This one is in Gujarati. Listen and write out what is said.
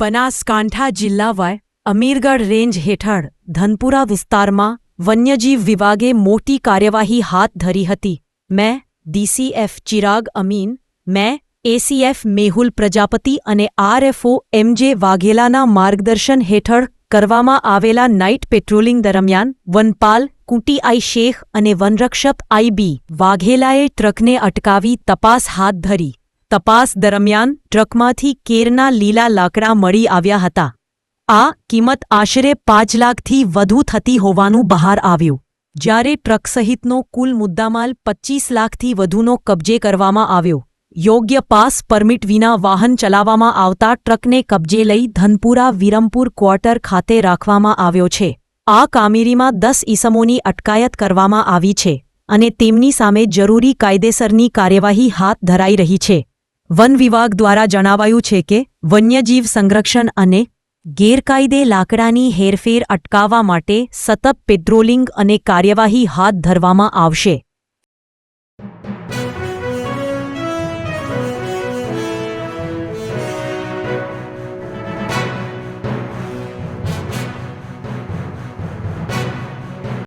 બનાસકાંઠા જિલ્લાવાય અમીરગઢ રેન્જ હેઠળ ધનપુરા વિસ્તારમાં વન્યજીવ વિભાગે મોટી કાર્યવાહી હાથ ધરી હતી. મેં ડીસીએફ ચિરાગ અમીન, મેં એસીએફ મેહુલ પ્રજાપતિ અને આરએફઓ એમજે વાઘેલાના માર્ગદર્શન હેઠળ કરવામાં આવેલા નાઇટ પેટ્રોલિંગ દરમિયાન વનપાલ, કુંટીઆઈ શેખ અને વનરક્ષક આઈબી વાઘેલાએ ટ્રકને અટકાવી તપાસ હાથ ધરી. તપાસ દરમિયાન ટ્રકમાંથી કેરના લીલા લાકડા મળી આવ્યા હતા. આ કિંમત આશરે પાંચ લાખથી વધુ થતી હોવાનું બહાર આવ્યું. જ્યારે ટ્રક સહિતનો કુલ મુદ્દામાલ પચ્ચીસ લાખથી વધુનો કબજે કરવામાં આવ્યો. યોગ્ય પાસ પરમિટ વિના વાહન ચલાવવામાં આવતા ટ્રકને કબજે લઈ ધનપુરા વિરમપુર ક્વાર્ટર ખાતે રાખવામાં આવ્યો છે. આ કામગીરીમાં દસ ઈસમોની અટકાયત કરવામાં આવી છે અને તેમની સામે જરૂરી કાયદેસરની કાર્યવાહી હાથ ધરાઈ રહી છે. વન વિભાગ દ્વારા જણાવાયું છે કે, વન્યજીવ સંરક્ષણ અને ગેરકાયદે લાકડાની હેરફેર અટકાવવા માટે સતત પેટ્રોલિંગ અને કાર્યવાહી હાથ ધરવામાં આવશે.